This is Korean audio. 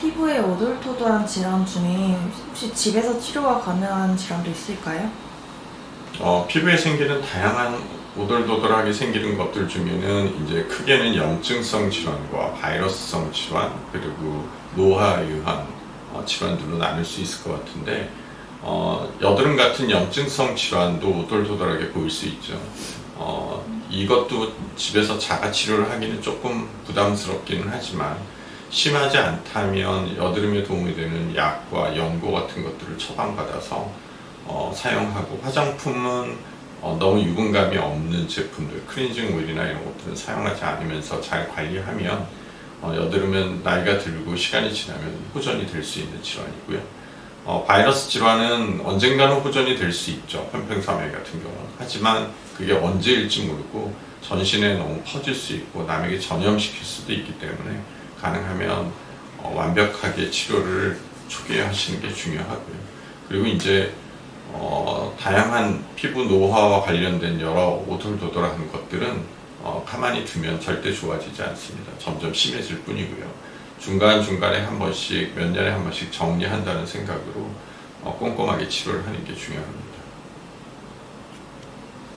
피부에 오돌토돌한 질환 중에 혹시 집에서 치료가 가능한 질환도 있을까요? 어, 피부에 생기는 다양한 오돌도돌하게 생기는 것들 중에는 이제 크게는 염증성 질환과 바이러스성 질환 그리고 노화에 의한 어, 질환들로 나눌 수 있을 것 같은데 어, 여드름 같은 염증성 질환도 오돌도돌하게 보일 수 있죠. 어, 이것도 집에서 자가 치료를 하기는 조금 부담스럽기는 하지만 심하지 않다면 여드름에 도움이 되는 약과 연고 같은 것들을 처방받아서 어, 사용하고 화장품은 어, 너무 유분감이 없는 제품들 클렌징 오일이나 이런 것들은 사용하지 않으면서 잘 관리하면 어, 여드름은 나이가 들고 시간이 지나면 호전이 될 수 있는 질환이고요. 어, 바이러스 질환은 언젠가는 호전이 될 수 있죠. 편평사매 같은 경우는. 하지만 그게 언제일지 모르고 전신에 너무 퍼질 수 있고 남에게 전염시킬 수도 있기 때문에 가능하면 어, 완벽하게 치료를 초기에 하시는 게 중요하고요. 그리고 이제 어, 다양한 피부 노화와 관련된 여러 오돌도돌한 것들은 어, 가만히 두면 절대 좋아지지 않습니다. 점점 심해질 뿐이고요. 중간중간에 한 번씩, 몇 년에 한 번씩 정리한다는 생각으로 어, 꼼꼼하게 치료를 하는 게 중요합니다.